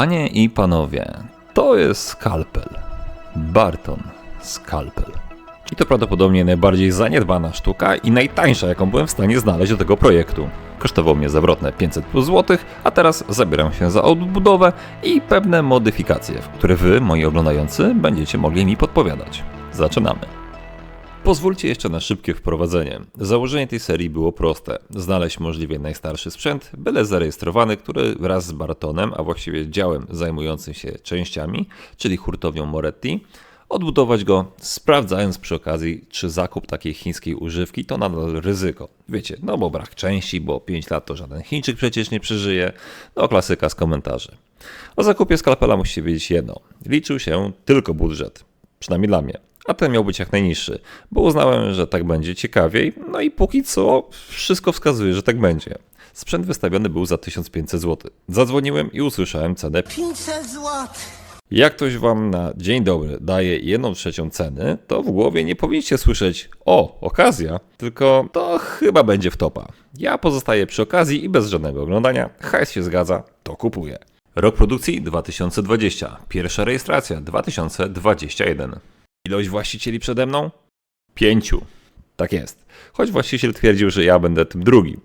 Panie i panowie, to jest skalpel. Barton Skalpel. I to prawdopodobnie najbardziej zaniedbana sztuka i najtańsza, jaką byłem w stanie znaleźć do tego projektu. Kosztowało mnie zawrotne 500 plus złotych, a teraz zabieram się za odbudowę i pewne modyfikacje, które wy, moi oglądający, będziecie mogli mi podpowiadać. Zaczynamy. Pozwólcie jeszcze na szybkie wprowadzenie. Założenie tej serii było proste. Znaleźć możliwie najstarszy sprzęt, byle zarejestrowany, który wraz z Bartonem, a właściwie działem zajmującym się częściami, czyli hurtownią Moretti, odbudować go, sprawdzając przy okazji, czy zakup takiej chińskiej używki to nadal ryzyko. Wiecie, no bo brak części, bo 5 lat to żaden Chińczyk przecież nie przeżyje. No klasyka z komentarzy. O zakupie skalpela musicie wiedzieć jedno. Liczył się tylko budżet. Przynajmniej dla mnie a ten miał być jak najniższy, bo uznałem, że tak będzie ciekawiej, no i póki co wszystko wskazuje, że tak będzie. Sprzęt wystawiony był za 1500 zł. Zadzwoniłem i usłyszałem cenę. 500 zł. Jak ktoś wam na dzień dobry daje jedną trzecią ceny, to w głowie nie powinniście słyszeć o, okazja, tylko to chyba będzie wtopa. Ja pozostaję przy okazji i bez żadnego oglądania. Hajs się zgadza, to kupuję. Rok produkcji 2020. Pierwsza rejestracja 2021. Ilość właścicieli przede mną? Pięciu. Tak jest. Choć właściciel twierdził, że ja będę tym drugim.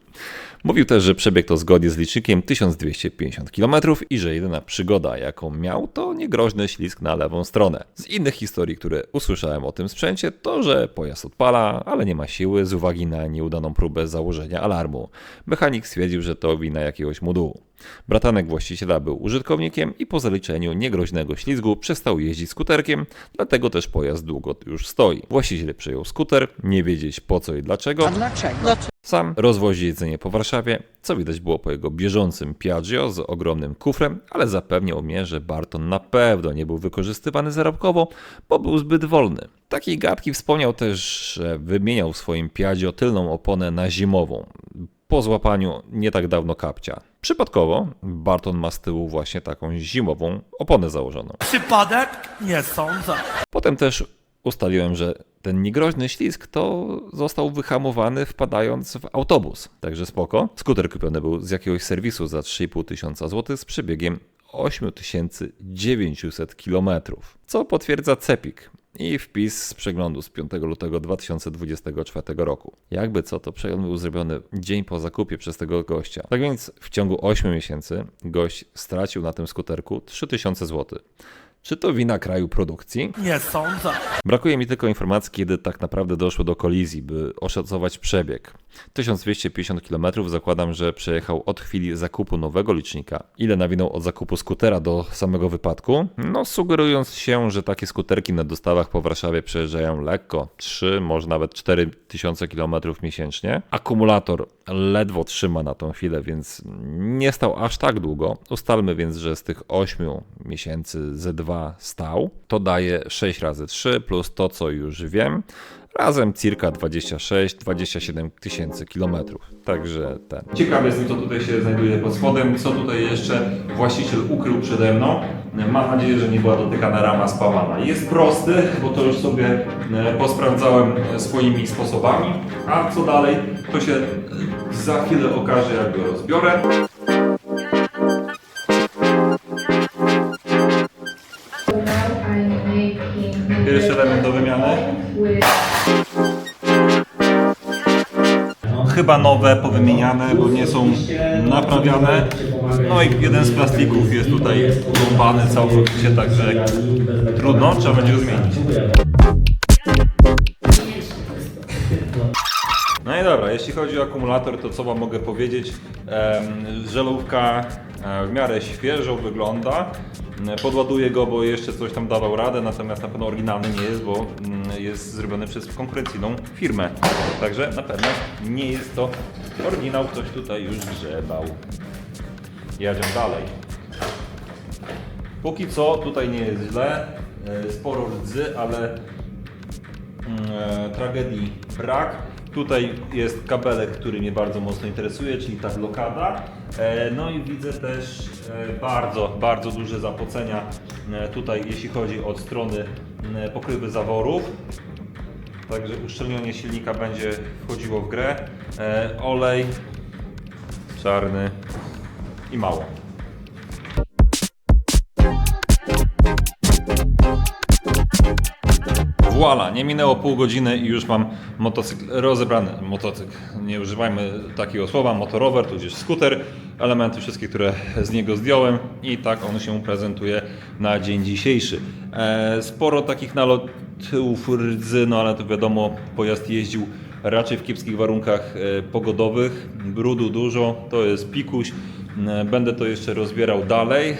Mówił też, że przebieg to zgodnie z licznikiem 1250 km i że jedyna przygoda, jaką miał, to niegroźny ślisk na lewą stronę. Z innych historii, które usłyszałem o tym sprzęcie, to, że pojazd odpala, ale nie ma siły z uwagi na nieudaną próbę założenia alarmu. Mechanik stwierdził, że to wina jakiegoś modułu. Bratanek właściciela był użytkownikiem i po zaliczeniu niegroźnego ślizgu przestał jeździć skuterkiem, dlatego też pojazd długo już stoi. Właściciel przejął skuter, nie wiedzieć po co i dlaczego. Dlaczego? Sam rozwozi jedzenie po Warszawie, co widać było po jego bieżącym Piaggio z ogromnym kufrem, ale zapewniał mnie, że Barton na pewno nie był wykorzystywany zarobkowo, bo był zbyt wolny. Takiej gadki wspomniał też, że wymieniał w swoim Piaggio tylną oponę na zimową, po złapaniu nie tak dawno kapcia. Przypadkowo Barton ma z tyłu właśnie taką zimową oponę założoną. Przypadek? Nie sądzę. Potem też ustaliłem, że ten niegroźny ślizg to został wyhamowany wpadając w autobus. Także spoko. Skuter kupiony był z jakiegoś serwisu za 3,5 tysiąca złotych z przebiegiem 8900 km, co potwierdza Cepik i wpis z przeglądu z 5 lutego 2024 roku. Jakby co, to przegląd był zrobiony dzień po zakupie przez tego gościa. Tak więc w ciągu 8 miesięcy gość stracił na tym skuterku 3000 zł. Czy to wina kraju produkcji? Nie sądzę. Brakuje mi tylko informacji, kiedy tak naprawdę doszło do kolizji, by oszacować przebieg. 1250 km zakładam, że przejechał od chwili zakupu nowego licznika. Ile nawinął od zakupu skutera do samego wypadku? No, sugerując się, że takie skuterki na dostawach po Warszawie przejeżdżają lekko 3, może nawet 4000 km miesięcznie. Akumulator ledwo trzyma na tą chwilę, więc nie stał aż tak długo. Ustalmy więc, że z tych 8 miesięcy Z2 stał, to daje 6 razy 3 plus to, co już wiem. Razem circa 26-27 tysięcy kilometrów. Także ten. Ciekawy jestem, co tutaj się znajduje pod spodem, co tutaj jeszcze właściciel ukrył przede mną. Mam nadzieję, że nie była dotykana rama spawana. Jest prosty, bo to już sobie e, posprawdzałem e, swoimi sposobami. A co dalej, to się e, za chwilę okaże, jak go rozbiorę. Chyba nowe, powymieniane, bo nie są naprawiane. No i jeden z plastików jest tutaj urąbany całkowicie, także trudno, trzeba będzie go zmienić. Jeśli chodzi o akumulator, to co wam mogę powiedzieć? Żelówka e, w miarę świeżo wygląda. E, Podładuję go, bo jeszcze coś tam dawał radę, natomiast na pewno oryginalny nie jest, bo mm, jest zrobiony przez konkurencyjną firmę. Także na pewno nie jest to oryginał, ktoś tutaj już grzebał. Jedziemy dalej. Póki co tutaj nie jest źle, e, sporo rdzy, ale mm, tragedii brak. Tutaj jest kabelek, który mnie bardzo mocno interesuje, czyli ta blokada. E, No i widzę też e, bardzo, bardzo duże zapocenia e, tutaj, jeśli chodzi od strony pokrywy zaworów. Także uszczelnienie silnika będzie wchodziło w grę. Olej czarny i mało. Voila, nie minęło pół godziny i już mam motocykl rozebrany. Motocykl, nie używajmy takiego słowa, motorower, tudzież skuter. Elementy wszystkie, które z niego zdjąłem i tak on się prezentuje na dzień dzisiejszy. E, sporo takich nalotów rdzy, no ale to wiadomo, pojazd jeździł raczej w kiepskich warunkach e, pogodowych. Brudu dużo, to jest pikuś. E, Będę to jeszcze rozbierał dalej.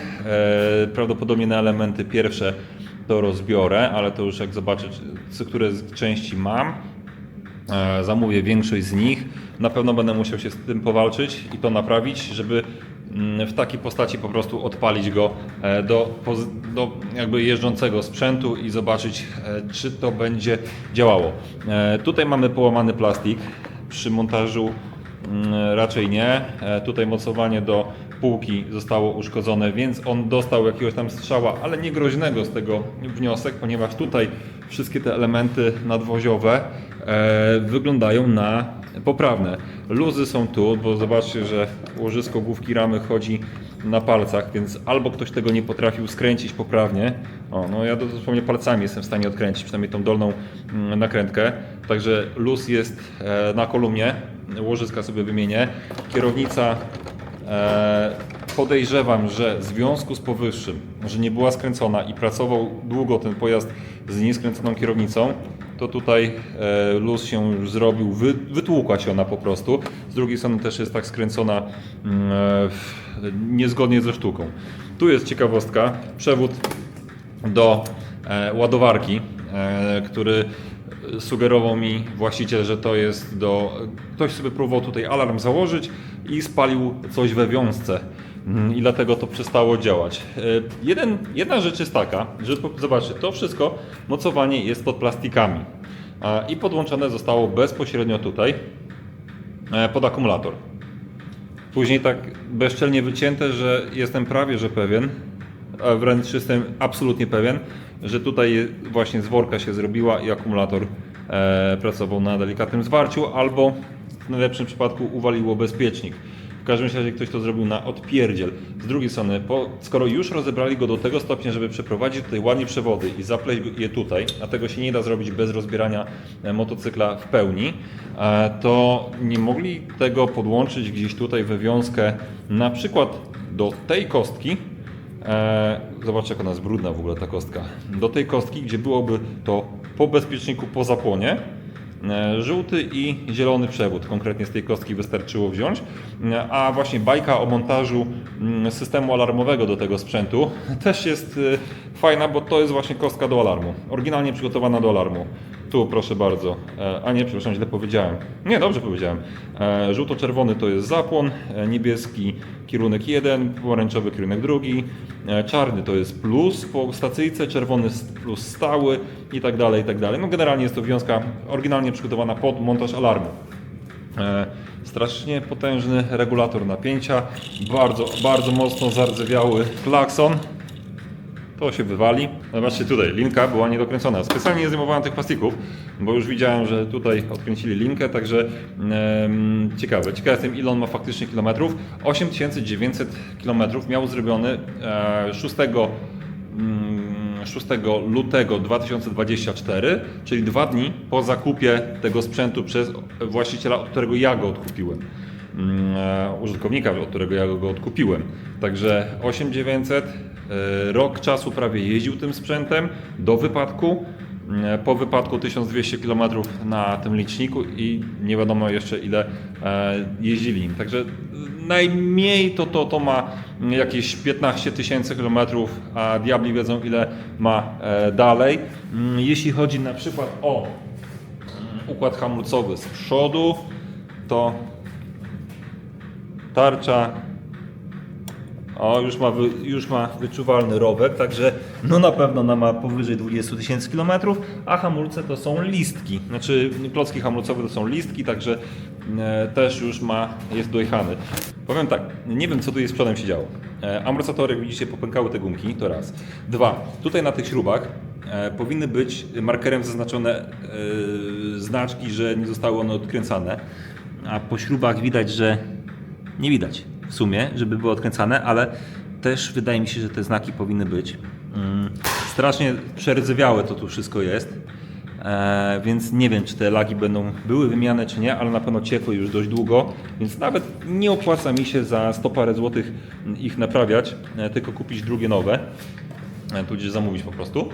Prawdopodobnie na elementy pierwsze to rozbiorę, ale to już jak zobaczę, które z części mam. E, Zamówię większość z nich. Na pewno będę musiał się z tym powalczyć i to naprawić, żeby mm, w takiej postaci po prostu odpalić go e, do, do jakby jeżdżącego sprzętu i zobaczyć, e, czy to będzie działało. Tutaj mamy połamany plastik. Przy montażu mm, raczej nie. Tutaj mocowanie do półki zostało uszkodzone, więc on dostał jakiegoś tam strzała, ale nie groźnego z tego wniosek, ponieważ tutaj wszystkie te elementy nadwoziowe e, wyglądają na poprawne. Luzy są tu, bo zobaczcie, że łożysko główki ramy chodzi na palcach, więc albo ktoś tego nie potrafił skręcić poprawnie. O, no ja dosłownie palcami jestem w stanie odkręcić, przynajmniej tą dolną mm, nakrętkę. Także luz jest e, na kolumnie, łożyska sobie wymienię. Kierownica Podejrzewam, że w związku z powyższym, że nie była skręcona i pracował długo ten pojazd z nieskręconą kierownicą, to tutaj e, luz się już zrobił, wy, wytłukła się ona po prostu. Z drugiej strony też jest tak skręcona mm, e, niezgodnie ze sztuką. Tu jest ciekawostka, przewód do e, ładowarki, e, który sugerował mi właściciel, że to jest do. Ktoś sobie próbował tutaj alarm założyć i spalił coś we wiązce. Mm, I dlatego to przestało działać. E, Jeden, jedna rzecz jest taka, że zobaczcie, to wszystko mocowanie jest pod plastikami i podłączone zostało bezpośrednio tutaj e, pod akumulator. Później tak bezczelnie wycięte, że jestem prawie że pewien, wręcz jestem absolutnie pewien, że tutaj właśnie z worka się zrobiła i akumulator e, pracował na delikatnym zwarciu, albo w najlepszym przypadku uwaliło bezpiecznik. W każdym razie ktoś to zrobił na odpierdziel. Z drugiej strony, po, skoro już rozebrali go do tego stopnia, żeby przeprowadzić tutaj ładnie przewody i zapleść je tutaj, a tego się nie da zrobić bez rozbierania e, motocykla w pełni, e, to nie mogli tego podłączyć gdzieś tutaj we wiązkę, na przykład do tej kostki, E, Zobaczcie, jak ona jest brudna w ogóle ta kostka. Do tej kostki, gdzie byłoby to po bezpieczniku, po zapłonie, żółty i zielony przewód. Konkretnie z tej kostki wystarczyło wziąć. E, A właśnie bajka o montażu mm, systemu alarmowego do tego sprzętu też jest e, fajna, bo to jest właśnie kostka do alarmu. Oryginalnie przygotowana do alarmu. Tu proszę bardzo. E, A nie, przepraszam, źle powiedziałem. Nie, dobrze powiedziałem. E, Żółto-czerwony to jest zapłon, e, niebieski kierunek jeden, pomarańczowy kierunek drugi, e, czarny to jest plus po stacyjce, czerwony plus stały i tak dalej, i tak dalej. No generalnie jest to wiązka oryginalnie przygotowana pod montaż alarmu. E, Strasznie potężny regulator napięcia, bardzo, bardzo mocno zardzewiały klakson. To się wywali. Zobaczcie tutaj, linka była niedokręcona. Specjalnie nie zdejmowałem tych plastików, bo już widziałem, że tutaj odkręcili linkę, także ciekawe. Ciekawe jestem, ile on ma faktycznie kilometrów. 8900 kilometrów miał zrobiony e, 6 mm, 6 lutego 2024, czyli dwa dni po zakupie tego sprzętu przez właściciela, od którego ja go odkupiłem. Mm, e, Użytkownika, od którego ja go odkupiłem. Także 8900, e, rok czasu prawie jeździł tym sprzętem do wypadku. Mm, Po wypadku 1200 km na tym liczniku i nie wiadomo jeszcze ile e, jeździli. Także najmniej to, to, to ma jakieś 15 tysięcy kilometrów, a diabli wiedzą ile ma e, dalej. Mm, Jeśli chodzi na przykład o mm, układ hamulcowy z przodu, to tarcza o, już ma, już ma wyczuwalny rowek, także no na pewno ona ma powyżej 20 tysięcy kilometrów, a hamulce to są listki. Znaczy klocki hamulcowe to są listki, także e, też już ma, jest dojechany. Powiem tak, nie wiem co tu jest przodem się działo. E, amortyzatory, widzicie, popękały te gumki, to raz. Dwa, tutaj na tych śrubach e, powinny być markerem zaznaczone e, znaczki, że nie zostały one odkręcane, a po śrubach widać, że nie widać w sumie, żeby były odkręcane, ale też wydaje mi się, że te znaki powinny być. Mm, Strasznie przerdzewiałe to tu wszystko jest. e, więc nie wiem, czy te lagi będą były wymieniane, czy nie, ale na pewno ciekły już dość długo, więc nawet nie opłaca mi się za 100 parę złotych ich naprawiać, e, tylko kupić drugie nowe, e, tudzież zamówić po prostu.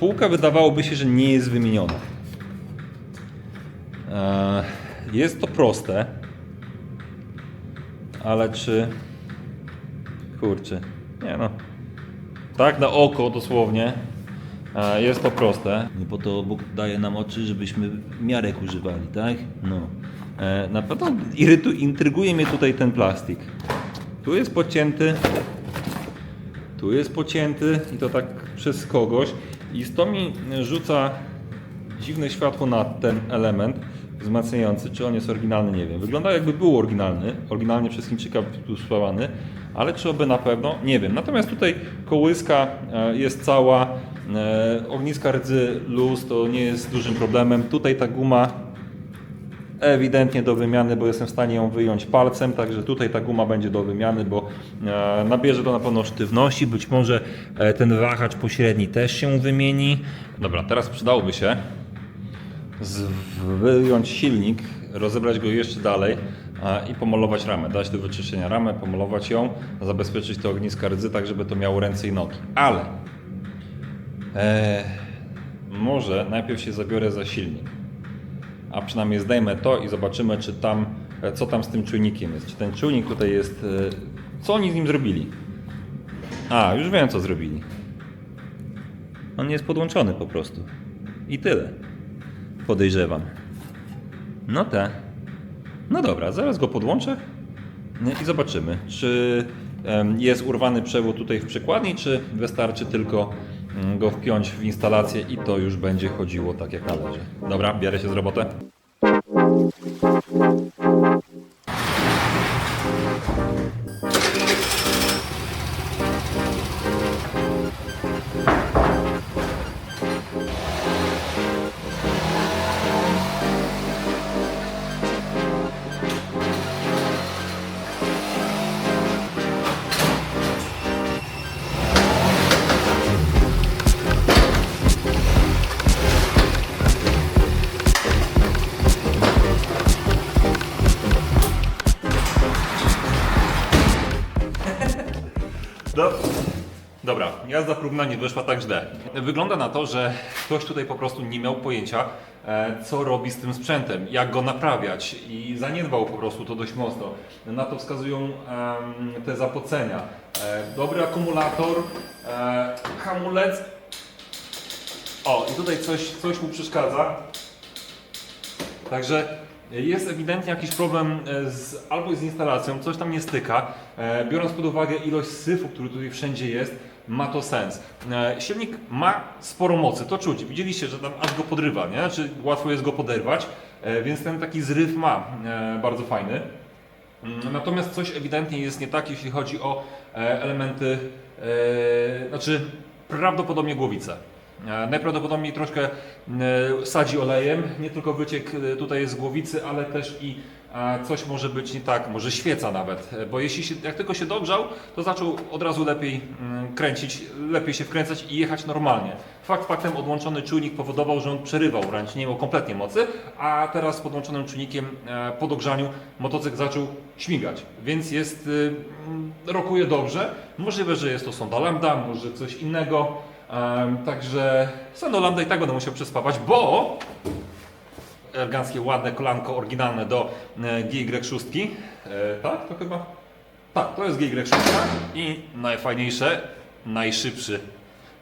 Półka wydawałoby się, że nie jest wymieniona. Jest to proste, ale czy. Kurczę, nie no. Tak na oko dosłownie. e, Jest to proste. Nie po to Bóg daje nam oczy, żebyśmy miarek używali, tak? No. E, Na pewno irytu, intryguje mnie tutaj ten plastik. Tu jest podcięty, tu jest pocięty i to tak przez kogoś. I to mi rzuca dziwne światło na ten element wzmacniający. Czy on jest oryginalny, nie wiem. Wygląda jakby był oryginalny, oryginalnie przez Chińczyka spławany, ale czy oby na pewno, nie wiem. Natomiast tutaj kołyska e, jest cała, e, ogniska rdzy luz, to nie jest dużym problemem. Tutaj ta guma ewidentnie do wymiany, bo jestem w stanie ją wyjąć palcem, także tutaj ta guma będzie do wymiany, bo e, nabierze to na pewno sztywności, być może ten wahacz pośredni też się wymieni. Dobra, teraz przydałoby się wyjąć silnik, rozebrać go jeszcze dalej i pomalować ramę, dać do wyczyszczenia ramę, pomalować ją, zabezpieczyć te ogniska rdzy, tak żeby to miało ręce i nogi. Ale e, może najpierw się zabiorę za silnik a przynajmniej zdejmę to i zobaczymy, czy tam, e, co tam z tym czujnikiem jest. Czy ten czujnik tutaj jest, e, co oni z nim zrobili? A, już wiem, co zrobili. On nie jest podłączony po prostu. I tyle. Podejrzewam. No te. No dobra, zaraz go podłączę i zobaczymy, czy jest urwany przewód tutaj w przekładni, czy wystarczy tylko mm, go wpiąć w instalację i to już będzie chodziło tak jak należy. Dobra, biorę się z robotę. Jazda próbna nie wyszła tak źle. Wygląda na to, że ktoś tutaj po prostu nie miał pojęcia, e, co robi z tym sprzętem, jak go naprawiać i zaniedbał po prostu to dość mocno. Na to wskazują te zapocenia. E, Dobry akumulator, e, hamulec. O, i tutaj coś, coś mu przeszkadza. Także jest ewidentnie jakiś problem z, albo z instalacją, coś tam nie styka. Biorąc pod uwagę ilość syfu, który tutaj wszędzie jest, ma to sens. E, Silnik ma sporo mocy, to czuć. Widzieliście, że tam aż go podrywa, nie? Znaczy łatwo jest go poderwać, e, więc ten taki zryw ma e, bardzo fajny. Mm, Natomiast coś ewidentnie jest nie tak, jeśli chodzi o elementy, znaczy prawdopodobnie głowice. E, Najprawdopodobniej troszkę sadzi olejem, nie tylko wyciek tutaj z głowicy, ale też i coś może być nie tak, może świeca nawet, e, bo jeśli się, jak tylko się dogrzał, to zaczął od razu lepiej mm, kręcić, lepiej się wkręcać i jechać normalnie. Fakt faktem odłączony czujnik powodował, że on przerywał wręcz, nie miał kompletnie mocy, a teraz z podłączonym czujnikiem e, po dogrzaniu motocykl zaczął śmigać, więc jest, y, mm, rokuje dobrze. Możliwe, że jest to sonda lambda, może coś innego. Em, Także sonda lambda i tak będę musiał przespawać, bo eleganckie, ładne kolanko oryginalne do e, GY6. E, tak, to chyba. Tak, to jest GY6 i najfajniejsze, najszybszy,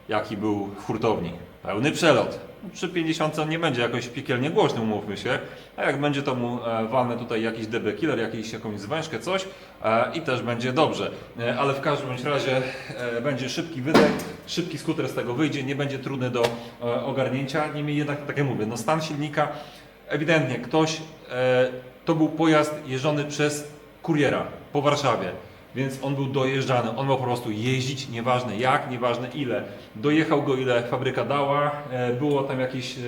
jaki był w hurtowni. Pełny przelot. Przy 50 on nie będzie jakoś piekielnie głośny, umówmy się. A jak będzie to mu e, walnę tutaj jakiś DB killer, jakiś, jakąś zwężkę, coś i też będzie dobrze. Ale w każdym bądź razie będzie szybki wydech, szybki skuter z tego wyjdzie, nie będzie trudny do ogarnięcia. Niemniej jednak, tak jak mówię, no stan silnika ewidentnie ktoś, e, to był pojazd jeżdżony przez kuriera po Warszawie, więc on był dojeżdżany, on miał po prostu jeździć, nieważne jak, nieważne ile. Dojechał go ile fabryka dała, e, było tam jakieś, e,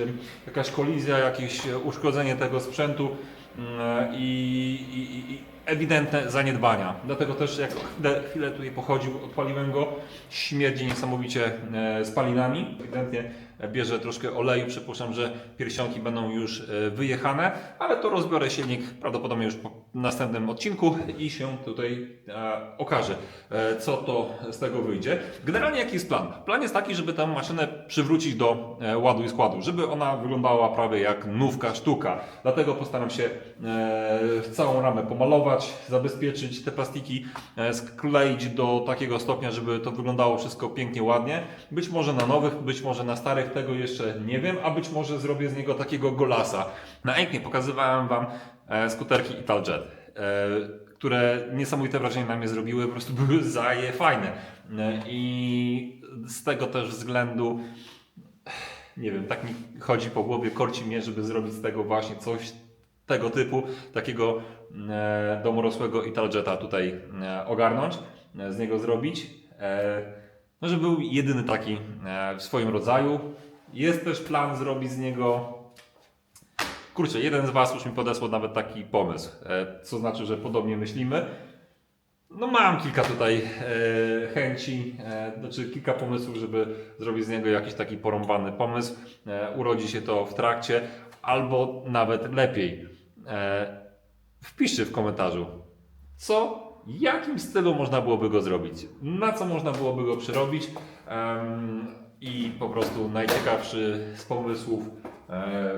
jakaś kolizja, jakieś uszkodzenie tego sprzętu mm, i, i, i, ewidentne zaniedbania. Dlatego też jak chwilę, chwilę tutaj pochodził, odpaliłem go, śmierdzi niesamowicie spalinami. Ewidentnie bierze troszkę oleju, przypuszczam, że pierścionki będą już e, wyjechane, ale to rozbiorę silnik. Prawdopodobnie już po następnym odcinku i się tutaj e, okaże, e, co to z tego wyjdzie. Generalnie jaki jest plan? Plan jest taki, żeby tę maszynę przywrócić do e, ładu i składu, żeby ona wyglądała prawie jak nówka sztuka. Dlatego postaram się e, całą ramę pomalować, zabezpieczyć te plastiki, e, skleić do takiego stopnia, żeby to wyglądało wszystko pięknie, ładnie. Być może na nowych, być może na starych, tego jeszcze nie wiem, a być może zrobię z niego takiego golasa. Na Enknie pokazywałem Wam skuterki Italjet, e, które niesamowite wrażenie na mnie zrobiły, po prostu były zaje fajne. E, I z tego też względu nie wiem, tak mi chodzi po głowie, korci mnie, żeby zrobić z tego właśnie coś tego typu, takiego e, domorosłego Italjeta tutaj e, ogarnąć, e, z niego zrobić. E, no, żeby był jedyny taki e, w swoim rodzaju. Jest też plan zrobić z niego Kurczę, jeden z Was już mi podesłał nawet taki pomysł, e, co znaczy, że podobnie myślimy. No mam kilka tutaj e, chęci, e, znaczy kilka pomysłów, żeby zrobić z niego jakiś taki porąbany pomysł. E, urodzi się to w trakcie, albo nawet lepiej. E, wpiszcie w komentarzu, co, jakim stylu można byłoby go zrobić, na co można byłoby go przerobić em, i po prostu najciekawszy z pomysłów e,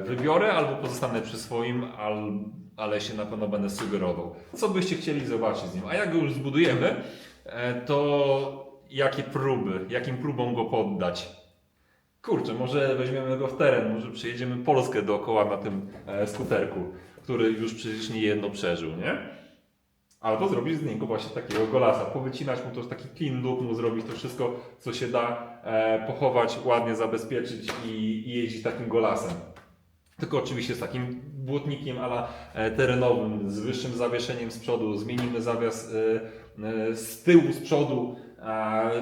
wybiorę albo pozostanę przy swoim, al, ale się na pewno będę sugerował. Co byście chcieli zobaczyć z nim? A jak go już zbudujemy, e, to jakie próby, jakim próbom go poddać? Kurczę, może weźmiemy go w teren, może przejedziemy Polskę dookoła na tym e, skuterku, który już przecież nie jedno przeżył, nie? Albo zrobić z niego właśnie takiego golasa, powycinać mu to taki clean look, mu zrobić to wszystko, co się da, e, pochować, ładnie zabezpieczyć i, i jeździć takim golasem. Tylko oczywiście z takim błotnikiem ala e, terenowym, z wyższym zawieszeniem z przodu, zmienimy zawias e, e, z tyłu, z przodu,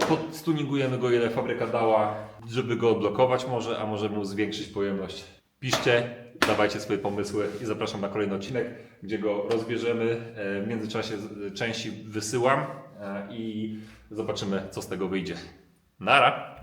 podstuningujemy go ile fabryka dała, żeby go odblokować może, a może mu zwiększyć pojemność. Piszcie, dawajcie swoje pomysły i zapraszam na kolejny odcinek, gdzie go rozbierzemy. E, W międzyczasie z- części wysyłam e, i zobaczymy, co z tego wyjdzie. Nara!